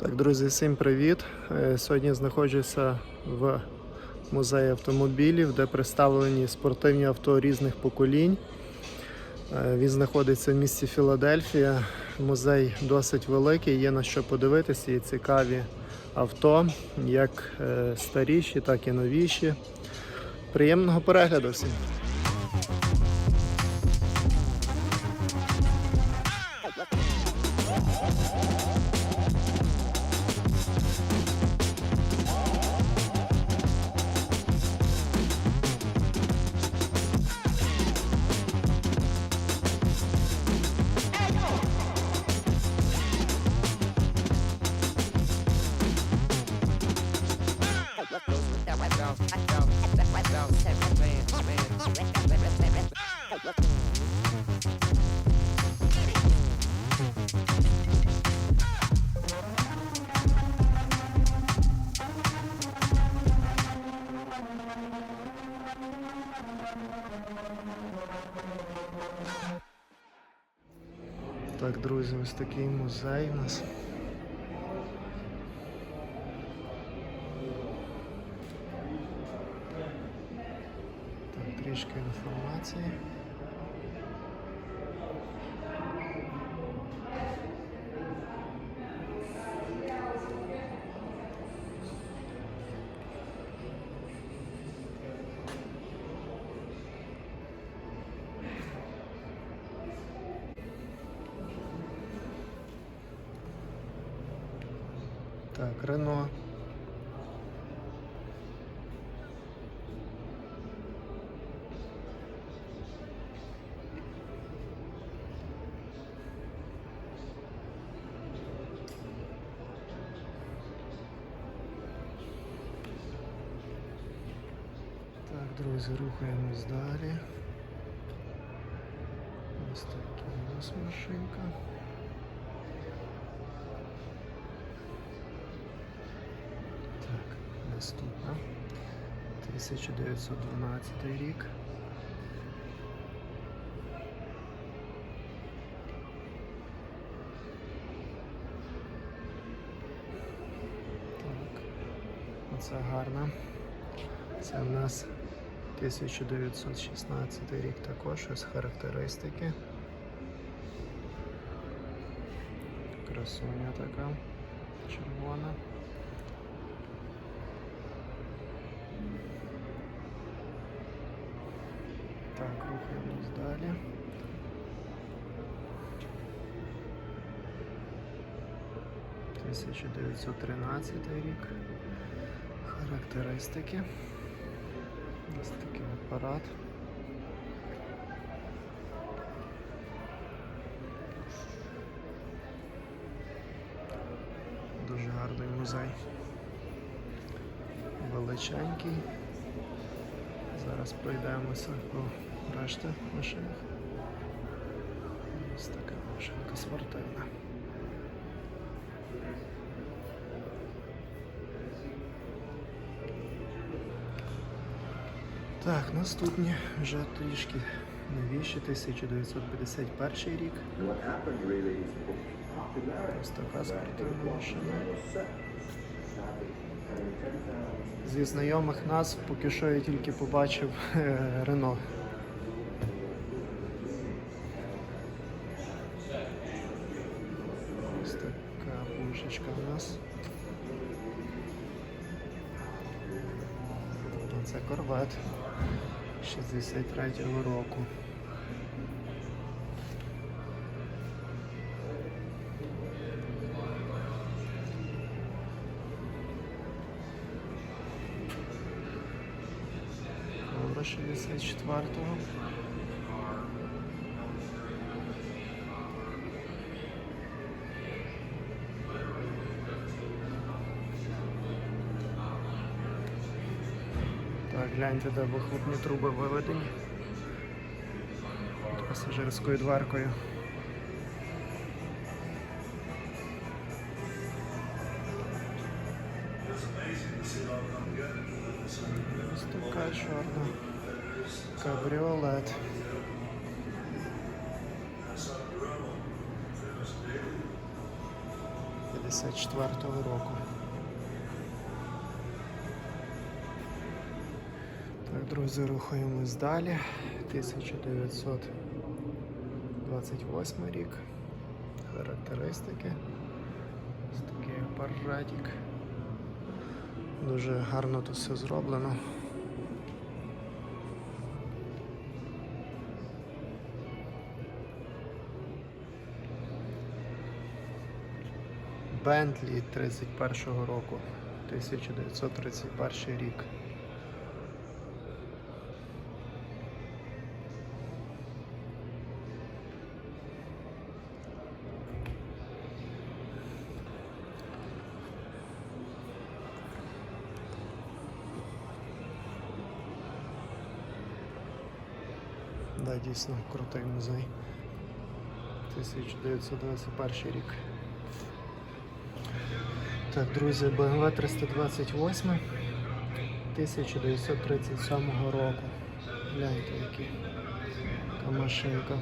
Так, друзі, всім привіт. Е, Сьогодні знаходжуся в музеї автомобілів, де представлені спортивні авто різних поколінь. Е, Він знаходиться в місті Філадельфія. Музей досить великий, є на що подивитися, і цікаві авто, як е, старіші, так і новіші. Приємного перегляду всім! Так, друзі, ось такий музей у нас. Так, Рено. Так, друзі, рухаємось далі. Ось така у нас машинка. Наступна. 1912 рік. Так, оце гарно. Це в нас 1916 рік також ось характеристики. Красуня така червона. Так, далі. Тисяча дев'ятсот тринадцятий рік. Характеристики. Ось такий апарат. Дуже гарний музей. Величенький. Зараз пройдемося по решті машин. Ось така машинка спортивна. Так, наступні вже трішки новіші, 1951 рік. Ось така спортивна машина. Зі знайомих нас поки що я тільки побачив е, Рено. 63-го року. Ковра 64-го. Гляньте, де вихлопні труби виведені. Під пасажирською дверкою. Ось така чорна. Кабріолет. 54-го року. Друзі, рухаємось далі. 1928 рік. Характеристики. Ось такий апаратик. Дуже гарно тут все зроблено. Бентлі 31-го року, 1931 рік. Да, дійсно крутий музей. 1921 рік. Так, друзі, BMW 328 1937 року. Гляньте, які машинка.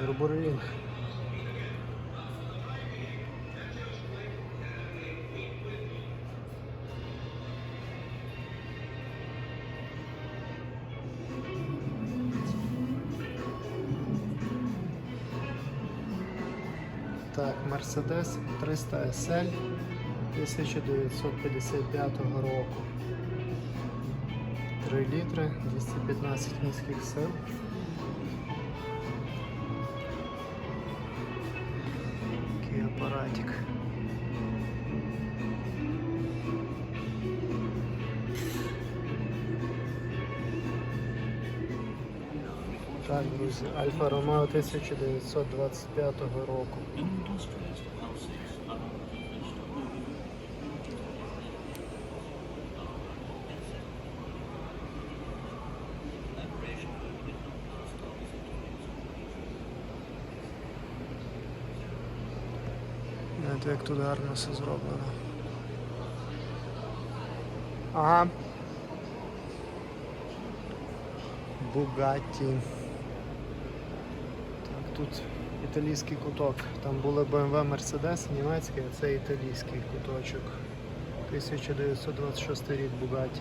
Бурбуринг. Mercedes 300 SL 1955 року. 3 літри, 215 міських сил. Такий апаратик. Друзі, Альфа Ромео 1925 року. Знаєте, як тут гарно все зроблено. Ага. Бугатті. Тут італійський куток. Там були BMW Mercedes німецький, а це італійський куточок. 1926 рік Бугатті.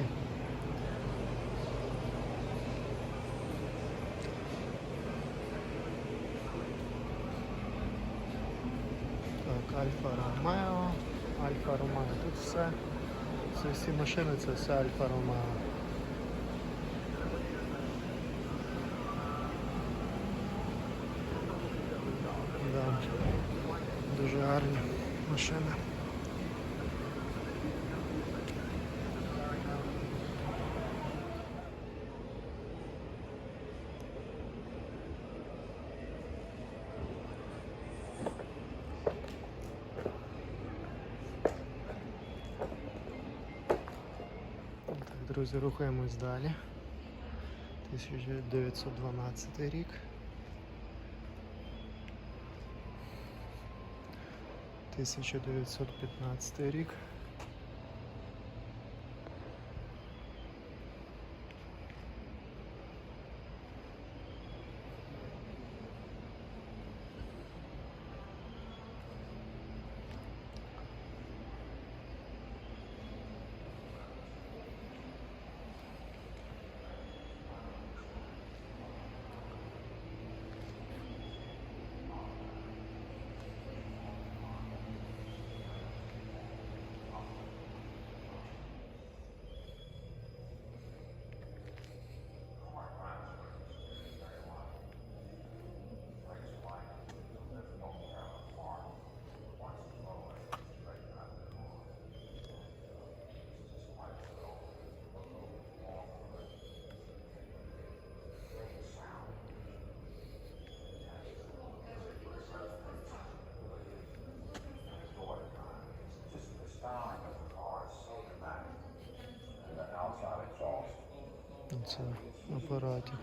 Так, Альфа Ромео, Альфа Ромео. Тут все. Це всі машини, це все Альфа Ромео. Да. Дуже гарні машини. Так, друзі, рухаємось далі. 1912 рік. Тисяча дев'ятсот рік. Це апаратик.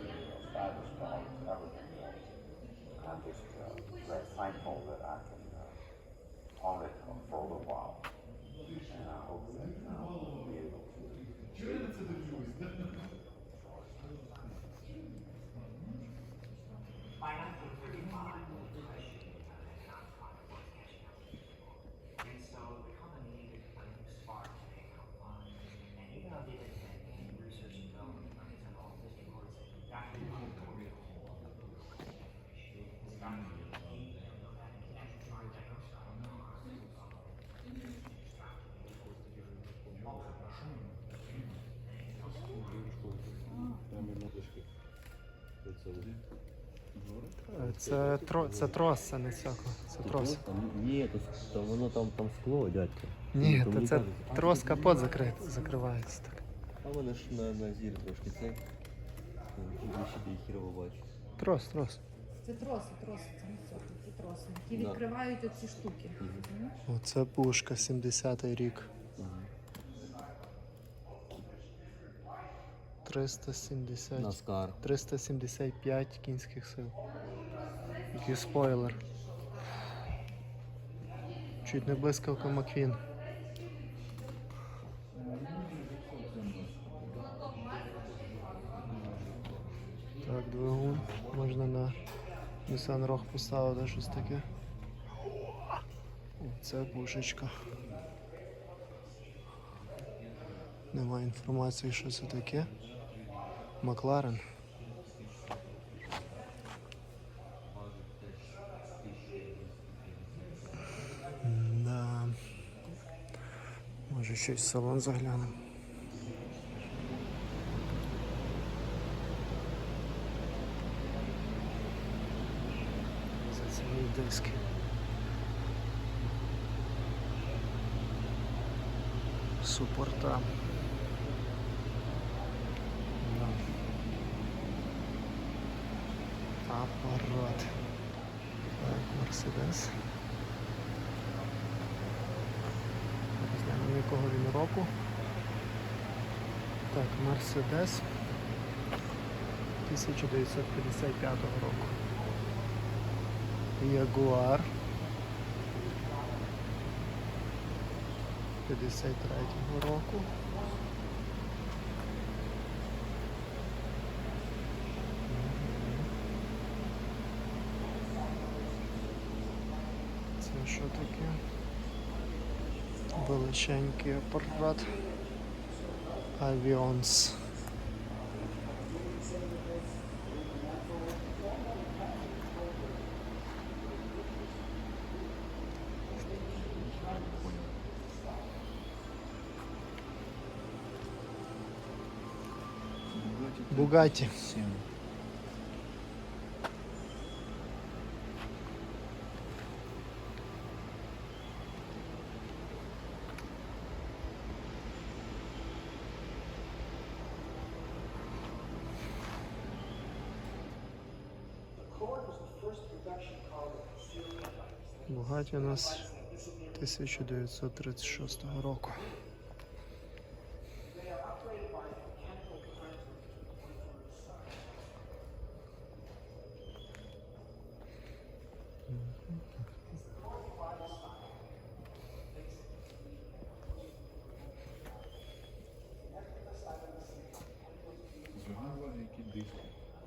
I'm just uh, very thankful that I can uh, own it for a Це, тро, це трос, це не сяко. Це трос. Ні, то, то воно там, там скло, дядько. Ні, То то це кажуть, трос капот закрит, закривається так. А вони ж на, на зір трошки це. Більше ти хірово бачу. Трос, трос. Це троси, троси, це не сотні, це троси, які Да. відкривають оці штуки. Мгм. Оце пушка, 70-й рік. 370. Наскар. 375 кінських сил. Який спойлер. Чуть не блискавка Маквін. Так, двигун. Можна на Nissan Rogue поставити щось таке. Це пушечка. Немає інформації, що це таке. Макларен. Щось в салон заглянемо. Це цілі диски. Да. Апарат. Так, Мерседес. Якого він року. Так, Мерседес 1955 року. Ягуар 53 року. Це що таке? величенький апарат Авіонс. Бугати. 7. Статі у нас 1936 року.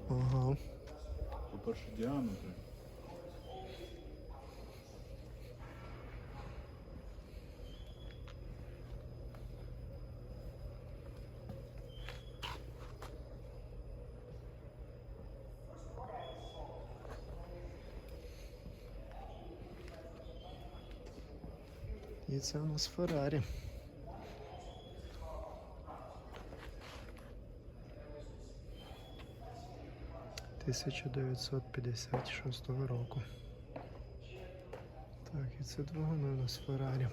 Ага. По перше діаметр. І це у нас Феррарі. Тисяча дев'ятсот п'ятдесят шостого року. Так, і це двигуни у нас Феррарі.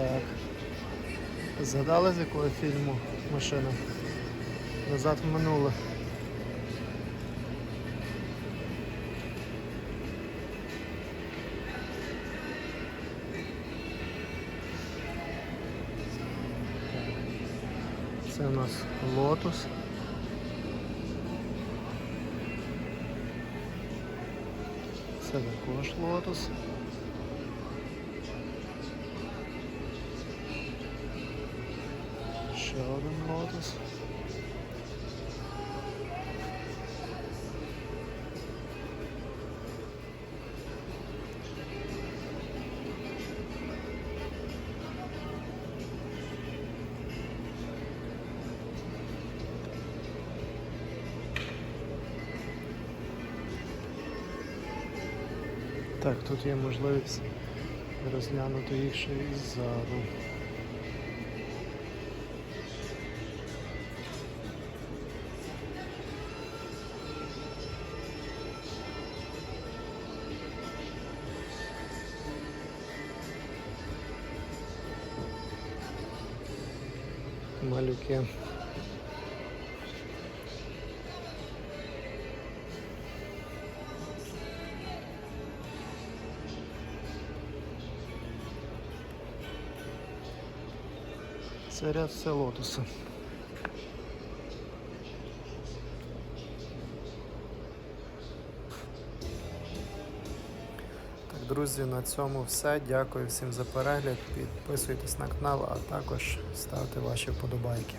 Так. Згадали з якого фільму машина? Назад в минуле. Це у нас лотус. Це також лотус. домовитись. Так, тут є можливість розглянути їх ще із заду. Малюки. Це все лотоса. Друзі, на цьому все. Дякую всім за перегляд. Підписуйтесь на канал, а також ставте ваші вподобайки.